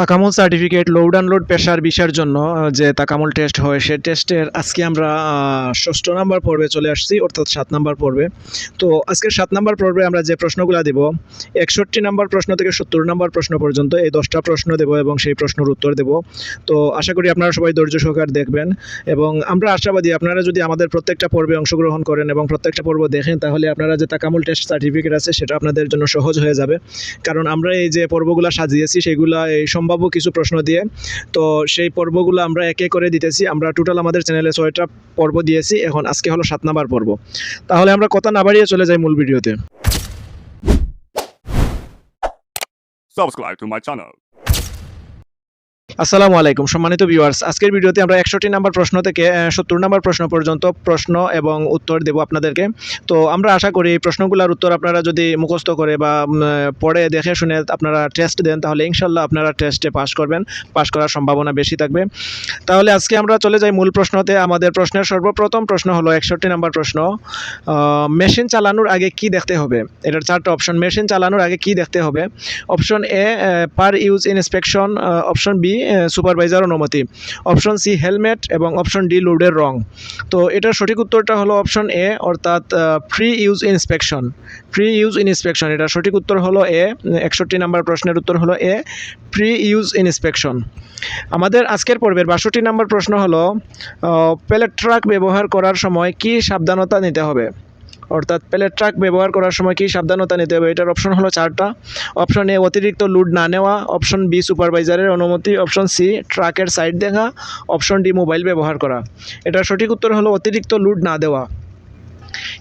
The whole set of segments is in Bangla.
তাকামুল সার্টিফিকেট লোড আনলোড পেশার বিষয়ের জন্য যে তাকামুল টেস্ট হয় সে টেস্টের আজকে আমরা ষষ্ঠ নাম্বার পর্বে চলে আসছি, অর্থাৎ সাত নাম্বার পর্বে। তো আজকের সাত নাম্বার পর্বে আমরা যে প্রশ্নগুলো দেব, একষট্টি নাম্বার প্রশ্ন থেকে সত্তর নাম্বার প্রশ্ন পর্যন্ত এই দশটা প্রশ্ন দেব এবং সেই প্রশ্নের উত্তর দেব। তো আশা করি আপনারা সবাই ধৈর্য সহকার দেখবেন এবং আমরা আশাবাদী আপনারা যদি আমাদের প্রত্যেকটা পর্বে অংশগ্রহণ করেন এবং প্রত্যেকটা পর্ব দেখেন, তাহলে আপনারা যে তাকামুল টেস্ট সার্টিফিকেট আছে, সেটা আপনাদের জন্য সহজ হয়ে যাবে। কারণ আমরা এই যে পর্বগুলো সাজিয়েছি, সেগুলো এই সম্ভাব্য কিছু প্রশ্ন দিয়ে। তো সেই পর্বগুলো আমরা একে করে দিতেছি। আমরা টোটাল আমাদের চ্যানেলে ছয়টা পর্ব দিয়েছি। এখন আজকে হলো সাত নাম্বার পর্ব। তাহলে আমরা কথা না বাড়িয়ে চলে যাই মূল ভিডিওতে. আসসালামু আলাইকুম, সম্মানিত ভিউয়ার্স আজকের ভিডিওতে আমরা একষট্টি নাম্বার প্রশ্ন থেকে সত্তর নাম্বার প্রশ্ন পর্যন্ত প্রশ্ন এবং উত্তর দেব আপনাদেরকে। তো আমরা আশা করি এই প্রশ্নগুলোর উত্তর আপনারা যদি মুখস্থ করে বা পড়ে, দেখে শুনে আপনারা টেস্ট দেন, তাহলে ইনশাল্লাহ আপনারা টেস্টে পাস করবেন। পাস করার সম্ভাবনা বেশি থাকবে। তাহলে আজকে আমরা চলে যাই মূল প্রশ্নতে। আমাদের প্রশ্নের সর্বপ্রথম প্রশ্ন হলো একষট্টি নাম্বার প্রশ্ন মেশিন চালানোর আগে কি দেখতে হবে? এটার চারটা অপশন মেশিন চালানোর আগে কি দেখতে হবে? Option A pre use inspection option B supervisor অনুমতি। অপশন সি হেলমেট এবং অপশন ডি লোডের রং। তো এটার সঠিক উত্তরটা হলো অপশন এ অর্থাৎ pre use inspection pre use inspection এটা সঠিক উত্তর হলো এ একষট্টি নাম্বার প্রশ্নের উত্তর হলো এ ফ্রি ইউজ ইনস্পেকশন আমাদের আজকের পর্বের বাষট্টি নাম্বার প্রশ্ন হলো প্যালেট ট্রাক ব্যবহার করার সময় কি সাবধানতা নিতে হবে? অর্থাৎ প্যালেট ট্রাক ব্যবহার করার সময় কি সাবধানতা নিতে হবে? এটার অপশন হলো চারটা। অপশন এ অতিরিক্ত লোড না নেওয়া অপশন বি সুপারভাইজারের অনুমতি অপশন সি ট্রাকের সাইড দেখা অপশন ডি মোবাইল ব্যবহার করা। এটার সঠিক উত্তর হলো অতিরিক্ত লোড না দেওয়া।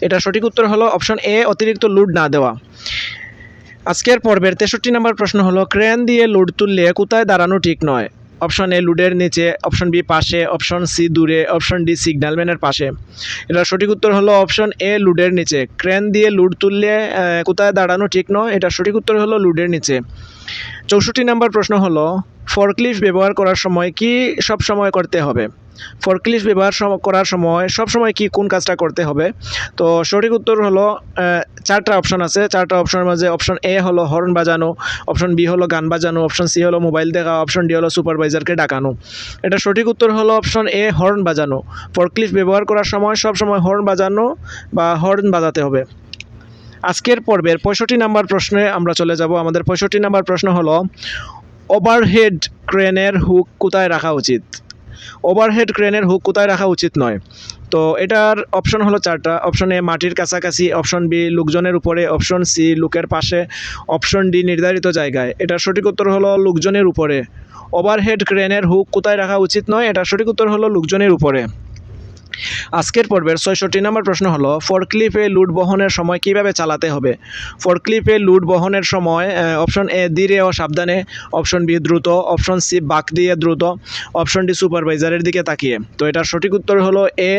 এটার সঠিক উত্তর হলো অপশন এ অতিরিক্ত লোড না দেওয়া। আজকের পর্বের তেষট্টি নম্বর প্রশ্ন হলো, ক্রেন দিয়ে লোড তুললে কোথায় দাঁড়ানো ঠিক নয়? অপশন এ লুডের নিচে, অপশন বি পাশে, অপশন সি দূরে, অপশন ডি সিগন্যালম্যানের পাশে। এটা সঠিক উত্তর হলো অপশন এ লুডের নিচে। ক্রেন দিয়ে লুড তুললে কোথায় দাঁড়ানো ঠিক নয়, এটা সঠিক উত্তর হলো লুডের নিচে। চৌষট্টি নম্বর প্রশ্ন হলো ফরক্লিফ ব্যবহার করার সময় কি সব সময় করতে হবে? ফরক্লিফ ব্যবহার করার সময় সব সময় কি কোন কাজটা করতে হবে? তো সঠিক উত্তর হলো চারটা অপশন আছে। চারটা অপশনের মাঝে অপশন এ হলো হর্ন বাজানো অপশন বি হলো গান বাজানো অপশন সি হলো মোবাইল দেখা অপশন ডি হলো সুপারভাইজারকে ডাকানো। এটা সঠিক উত্তর হলো অপশন এ হর্ন বাজানো। ফরক্লিফ ব্যবহার করার সময় সব সময় হর্ন বাজানো বা হর্ন বাজাতে হবে। আজকের পর্বের পঁয়ষট্টি নাম্বার প্রশ্নে আমরা চলে যাব। আমাদের পঁয়ষট্টি নাম্বার প্রশ্ন হলো ওভারহেড ক্রেনের হুক কোথায় রাখা উচিত? ওভারহেড ক্রেনের হুক কোথায় রাখা উচিত নয়? তো এটার অপশন হলো চারটা। অপশন এ মাটির কাছাকাছি অপশন বি লোকজনের উপরে অপশন সি লোকের পাশে অপশন ডি নির্ধারিত জায়গায়। এটার সঠিক উত্তর হলো লোকজনের উপরে। ওভারহেড ক্রেনের হুক কোথায় রাখা উচিত নয়? এটার সঠিক উত্তর হলো লোকজনের উপরে। আজকের পর্বের ছয়ষট্টি নম্বর প্রশ্ন হলো ফরক্লিপে লুট বহনের সময় কীভাবে চালাতে হবে? ফরক্লিপে লুট বহনের সময় অপশন এ ধীরে ও সাবধানে অপশন বি দ্রুত অপশন সি বাক দিয়ে দ্রুত অপশন ডি সুপারভাইজারের দিকে তাকিয়ে। তো এটার সঠিক উত্তর হলো এ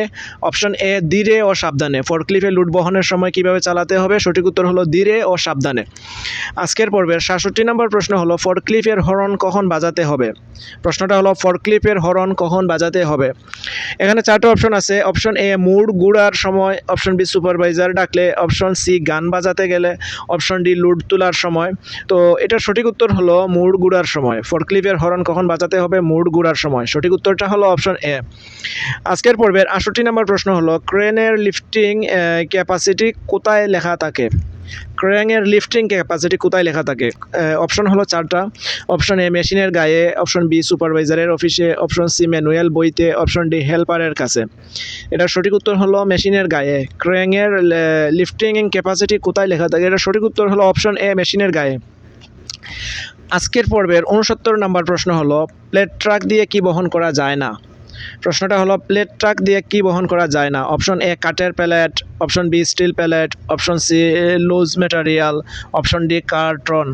অপশন এ ধীরে ও সাবধানে। ফরক্লিপে লুট বহনের সময় কীভাবে চালাতে হবে? সঠিক উত্তর হলো ধীরে ও সাবধানে। আজকের পর্বের সাতষট্টি নম্বর প্রশ্ন হলো ফরক্লিপের হরন কখন বাজাতে হবে? প্রশ্নটা হলো ফরক্লিপের হরন কখন বাজাতে হবে? এখানে চারটে অপশন আছে। অপশন এ মুড গুড়ার সময় অপশন বি সুপারভাইজার ডাকলে অপশন সি গান বাজাতে গেলে অপশন ডি লুড তোলার সময়। তো এটার সঠিক উত্তর হলো মুড গুড়ার সময়। ফরক্লিপের হরন কখন বাজাতে হবে? মুড গুড়ার সময়। সঠিক উত্তরটা হলো অপশন এ আজকের পর্বের আষট্টি নম্বর প্রশ্ন হলো ক্রেনের লিফটিং ক্যাপাসিটি কোথায় লেখা থাকে? ক্রেনের লিফটিং ক্যাপাসিটি কোথায় লেখা থাকে? অপশন হলো চারটা। অপশন এ মেশিনের গায়ে অপশন বি সুপারভাইজারের অফিসে অপশন সি ম্যানুয়াল বইতে অপশন ডি হেল্পারের কাছে। এটার সঠিক উত্তর হলো মেশিনের গায়ে। ক্রেনের লিফটিং ক্যাপাসিটি কোথায় লেখা থাকে? এটার সঠিক উত্তর হলো অপশন এ মেশিনের গায়ে। আজকের পর্বের উনসত্তর নম্বর প্রশ্ন হলো প্লেট ট্রাক দিয়ে কি বহন করা যায় না? প্রশ্নটা হলো প্লেট ট্রাক দিয়ে কি বহন করা যায় না? অপশন এ কাঠের pallet option B steel pallet option C loose material option D carton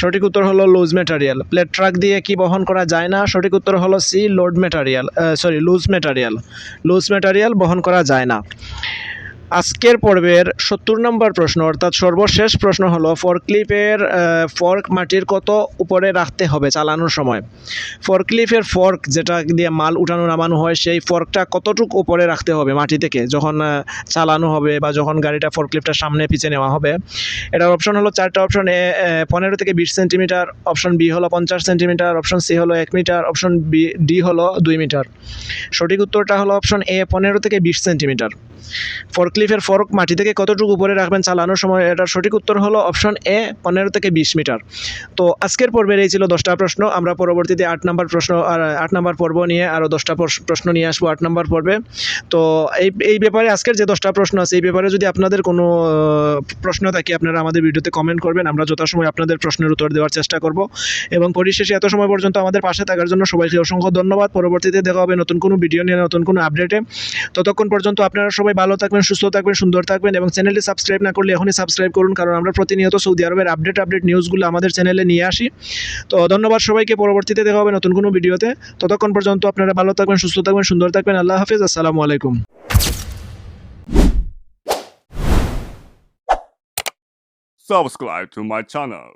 সঠিক উত্তর হলো লুজ ম্যাটেরিয়াল প্লেট ট্রাক দিয়ে কি বহন করা যায় না? সঠিক উত্তর হলো C load material sorry loose material loose material বহন করা যায় না। আজকের পর্বের সত্তর নম্বর প্রশ্ন, অর্থাৎ সর্বশেষ প্রশ্ন হলো, ফরক্লিপের ফর্ক মাটির কত উপরে রাখতে হবে চালানোর সময়? ফরক্লিফের ফর্ক যেটা দিয়ে মাল উঠানো, নামানো হয়, সেই ফর্কটা কতটুকু উপরে রাখতে হবে মাটি থেকে? যখন চালানো হবে বা যখন গাড়িটা ফরক্লিফটার সামনে পিছে নেওয়া হবে। এটার অপশন হলো চারটা অপশন এ পনেরো থেকে বিশ সেন্টিমিটার অপশন বি হলো পঞ্চাশ সেন্টিমিটার অপশন সি হলো এক মিটার অপশন বি, ডি হলো দুই মিটার। সঠিক উত্তরটা হলো অপশন এ, পনেরো থেকে বিশ সেন্টিমিটার। ফরক্লিফের ফরক মাটি থেকে কতটুকু উপরে রাখবেন চালানোর সময়, এটার সঠিক উত্তর হলো অপশন এ পনেরো থেকে বিশ মিটার। তো আজকের পর্বের এই ছিল দশটা প্রশ্ন, আমরা পরবর্তীতে আট নম্বর প্রশ্ন, আর আট নম্বর পর্ব নিয়ে আরও দশটা প্রশ্ন নিয়ে আসব আট নম্বর পর্বে। তো এই এই ব্যাপারে আজকের যে দশটা প্রশ্ন আছে, এই ব্যাপারে যদি আপনাদের কোনো প্রশ্ন থাকে, আপনারা আমাদের ভিডিওতে কমেন্ট করবেন, আমরা যথাসময় আপনাদের প্রশ্নের উত্তর দেওয়ার চেষ্টা করব। এবং পরিশেষে এত সময় পর্যন্ত আমাদের পাশে থাকার জন্য সবাইকে অসংখ্য ধন্যবাদ। পরবর্তীতে দেখা হবে নতুন কোনো ভিডিও নিয়ে, নতুন কোনো আপডেটে ততক্ষণ পর্যন্ত আপনারা সবাই ভালো থাকবেন, সুস্থ থাকবেন, সুন্দর থাকবেন এবং চ্যানেলটি সাবস্ক্রাইব না করলে এখনই সাবস্ক্রাইব করুন, কারণ আমরা প্রতিনিয়ত সৌদি আরবের আপডেট আপডেট নিউজগুলো আমাদের চ্যানেলে নিয়ে আসি। তো ধন্যবাদ সবাইকে, পরবর্তীতে দেখা হবে নতুন কোনো ভিডিওতে। ততক্ষণ পর্যন্ত আপনারা ভালো থাকবেন, সুস্থ থাকবেন, সুন্দর থাকবেন। আল্লাহ হাফিজ, আসসালামু আলাইকুম। Subscribe to my channel.